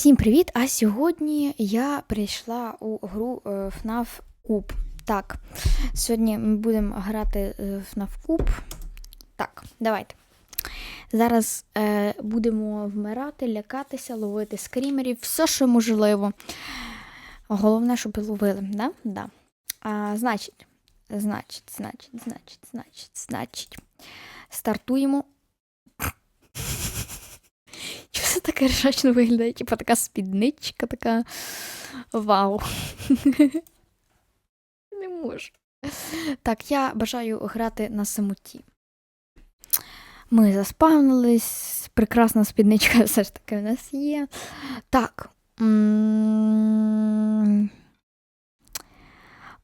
Всім привіт! А сьогодні я прийшла у гру е, FNAF Куб. Так, сьогодні ми будемо грати е, FNAF Куб. Так, давайте. Зараз е, будемо вмирати, лякатися, ловити скрімерів, все, що можливо. Головне, щоб ловили, да? Да. А, значить, значить, значить, значить, значить, значить. Стартуємо. Це таке ржачно виглядає? Типа така спідничка, така. Вау. Не можу. Так, я бажаю грати на самоті. Ми заспавнились. Прекрасна спідничка все ж таки в нас є. Так.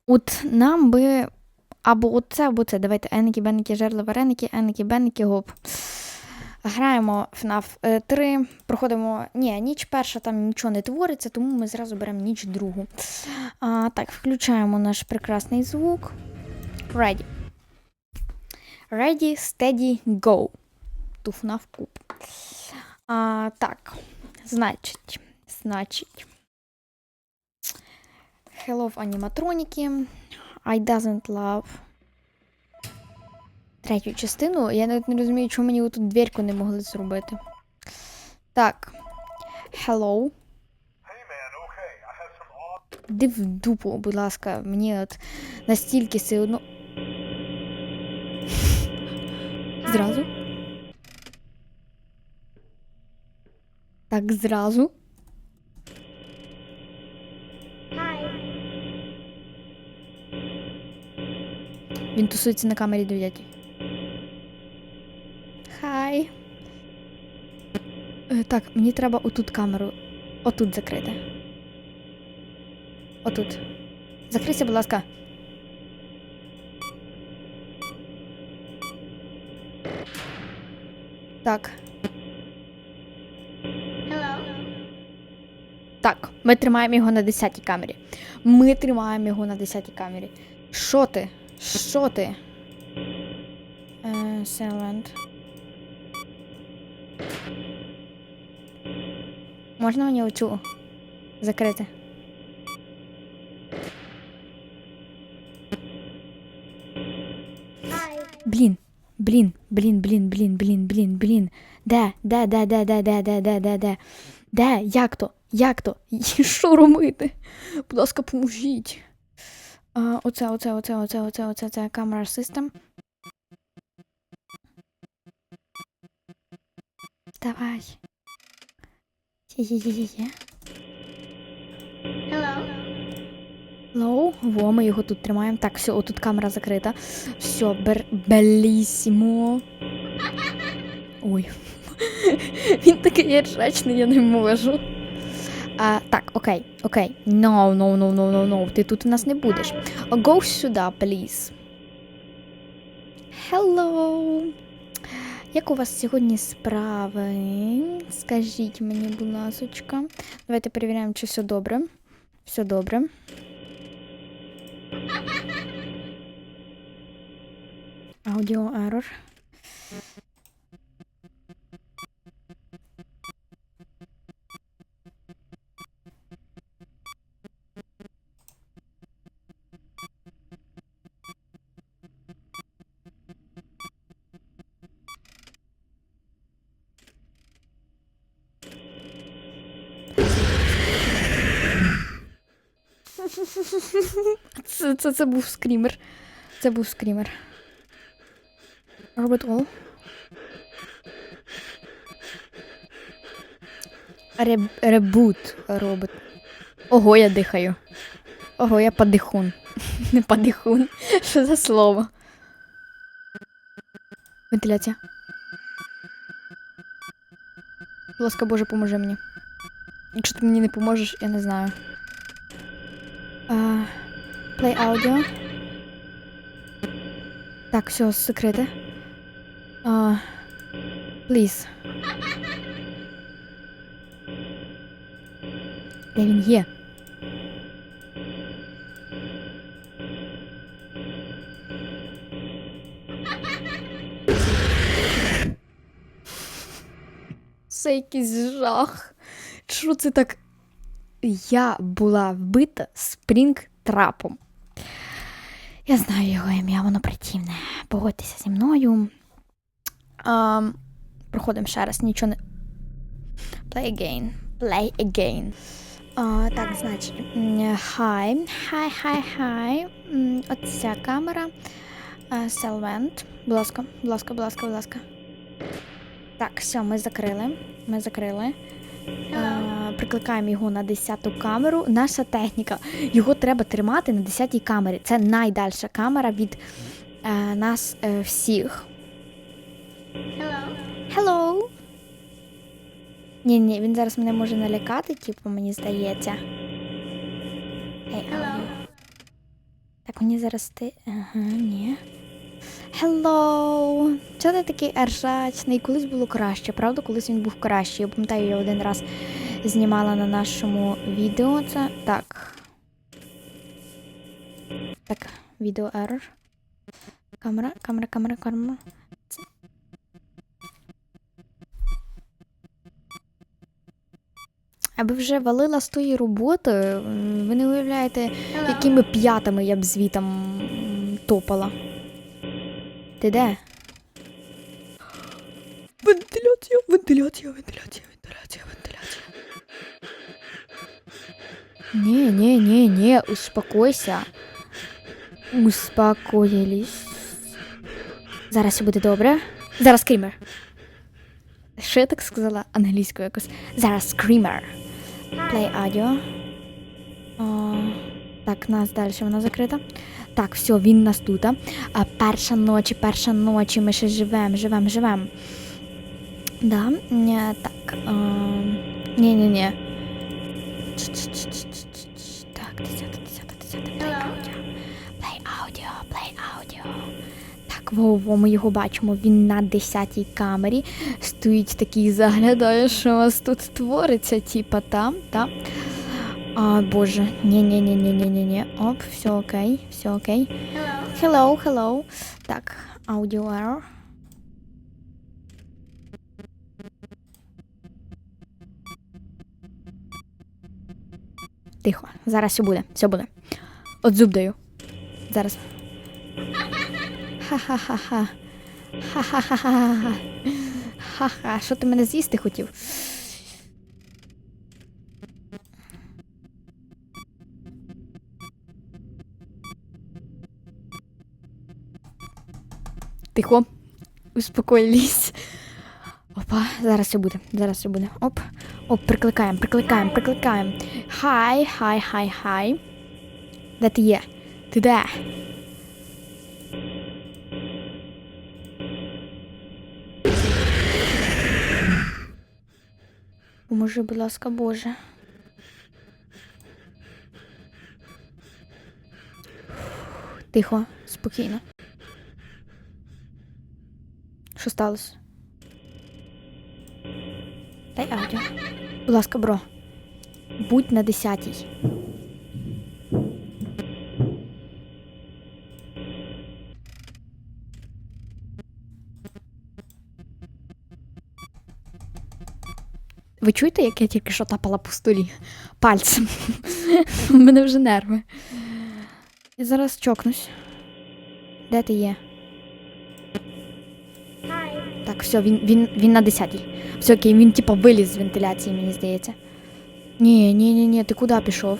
От нам би. Або оце, або це. Давайте еники, беники, жерли, вареники, еники, беники, гоп. Граємо FNAF 3, проходимо. Ні, ніч перша там нічого не твориться, тому ми зразу беремо ніч другу. А, так, включаємо наш прекрасний звук. Ready. Ready, steady, go. To FNAF куб. А, так, значить, значить. Hello, аніматроніки. I doesn't love. Третю частину. Я навіть не розумію, чому мені тут дверку не могли зробити. Так. Hello. Іди в дупу, будь ласка, мені от настільки все одно. Зразу. Так, зразу. Він тусується на камері 9. Так, мені треба отут камеру. Отут закрити. Отут. Закрийся, будь ласка. Так. Так, ми тримаємо його на 10 камері. Ми тримаємо його на 10 камері. Що ти? Що ти? Е, Silent. Можна мені оцю закрити? Блін, блін, блін, блін, блін, блін, блін, блін. Де, де, де, де, де, де, де, де, де, де? Де? Як то? Як то? Що робити? Будь ласка, поможіть. Оце, оце, оце, оце, оце, оце, це камера систем. Давай. Є-є-є-є. Лоу, во, ми його тут тримаємо. Так, все, отут камера закрита. Все, бер... белісімо. Ой. Він такий ржачний, я не можу. А, так, окей, окей. No, no, no, no, no, no. Ти тут у нас не будеш. Go сюди, please. Hello. Як у вас сьогодні справи? Скажіть мені, будь ласочка. Давайте перевіряємо, чи все добре. Все добре. Аудіо ерор. Це, це, це був скрімер. Це був скрімер. Робот Ол. Реб, ребут робот. Ого, я дихаю. Ого, я падихун. Не падихун. Що за слово? Вентиляція. Будь ласка, Боже, поможи мені. Якщо ти мені не поможеш, я не знаю. Uh, play audio. Так, все, закрите. Uh, please. Де він є? Це якийсь жах. Що це так? Я була вбита спрінг-трапом. Я знаю його ім'я, воно притівне. Погодьтеся зі мною. А, проходимо ще раз, нічого не. Play again. Play again. А, так, значить. Хай. Хай, хай, хай. Оця камера. Селвент. Будь ласка, будь ласка, будь ласка, будь ласка. Так, все, ми закрили. Ми закрили. А, прикликаємо його на 10-ту камеру. Наша техніка. Його треба тримати на 10-й камері. Це найдальша камера від е, нас е, всіх. Hello. Ні, ні, він зараз мене може налякати, типу, мені здається. Ей, аудіо. Так, мені зараз ти. Ага, ні. Hello! Чого ти такий ржачний? Колись було краще, правда? Колись він був кращий. Я пам'ятаю, я один раз знімала на нашому відео це. Так. Так, відео error. Камера, камера, камера, камера. Це- Аби вже валила з тої роботи, ви не уявляєте, якими п'ятами я б звітом топала. Ти де? Вентиляція, вентиляція, вентиляція, вентиляція, вентиляція. Ні, ні, ні, ні, успокойся. Успокоїлись. Зараз все буде добре. Зараз скрімер. Що я так сказала англійською якось? Зараз скрімер. Play audio. О, так, нас далі вона закрита. Так, все, він нас тут. А перша ночі, перша ночі, ми ще живемо, живемо, живемо. Да, ні, так. Ні-ні-ні. Так, 10, 10, 10, play audio. Play audio, play audio. Так, во-во, ми його бачимо. Він на 10-й камері. Стоїть такий, заглядає, що у вас тут твориться, типа там, та. А, боже, ні-ні-ні-ні-ні-ні. Оп, все окей, все окей. Hello, hello. Так, audio error. Тихо, зараз все буде, все буде. От зуб даю. Зараз. Ха-ха-ха-ха. Ха-ха-ха-ха. Ха-ха, що ти мене з'їсти хотів? Тихо. Успокоїлись. Опа, зараз все буде. Зараз все буде. Оп. Оп, прикликаємо, прикликаємо, прикликаємо. Хай, хай, хай, хай. Де ти є? Ти де? Поможи, будь ласка, Боже. Тихо, спокійно. Що сталося? Дай аудіо. Будь ласка, бро. Будь на десятій. Ви чуєте, як я тільки що тапала по столі пальцем? У мене вже нерви. Я зараз чокнусь. Де ти є? Все, він, він, він на 10-й. Все окей, він типа виліз з вентиляції, мені здається. Ні, ні, ні, ні, ти куди пішов?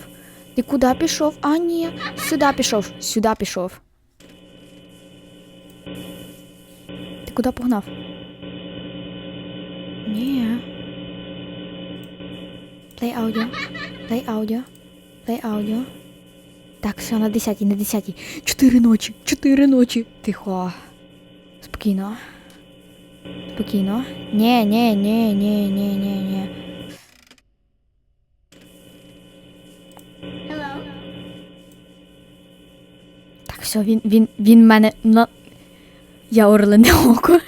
Ти куди пішов? А, ні, сюди пішов, сюди пішов. Ти куди погнав? Ні. Play audio. Play audio. Play audio. Так, все, на 10 на 10 Чотири ночі, чотири ночі. Тихо. Спокійно. Спокійно. Ні, ні, ні, ні, ні, ні, ні. Так, все, він, він, він мене на. Я орлене око.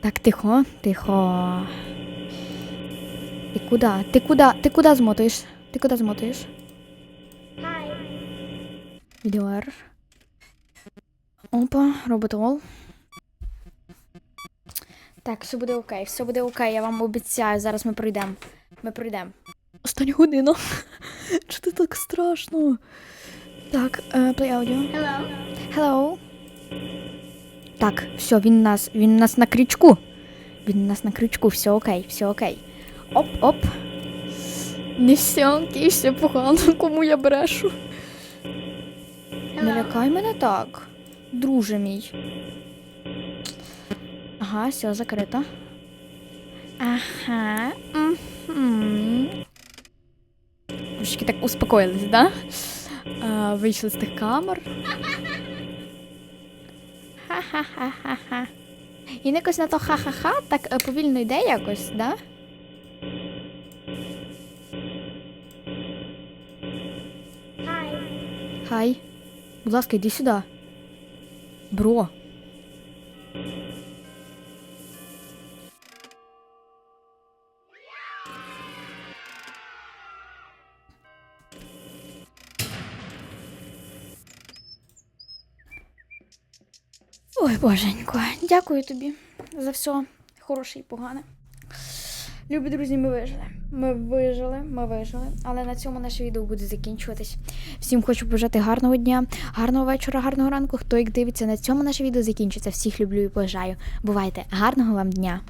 Так, тихо, тихо. Ти куди? Ти куди? Ти куди змотуєш? Ти куди змотуєш? Відеоер. Опа, роботол. Так, все буде окей, все буде окей, я вам обіцяю, зараз ми пройдемо. ми пройдемо. Остання година. Чи це так страшно? Так, е, play audio. Hello. Hello. Так, все, він нас, він нас на крючку. Він нас на крючку, все окей, все окей. Оп, оп. Не все все погано, кому я брешу. Не лякай мене так, друже мій. Ага, все, закрито. Ага. Трошки так успокоїлись, да? А, вийшли з тих камер. Ха-ха-ха-ха-ха. І якось на то ха-ха-ха, так е, повільно йде якось, да? Hi. Хай. Будь ласка, йди сюди. Бро. Ой, боженько, дякую тобі за все хороше і погане. Любі друзі, ми вижили. Ми вижили, ми вижили. Але на цьому наше відео буде закінчуватись. Всім хочу побажати гарного дня, гарного вечора, гарного ранку. Хто як дивиться, на цьому наше відео закінчиться. Всіх люблю і бажаю. Бувайте, гарного вам дня.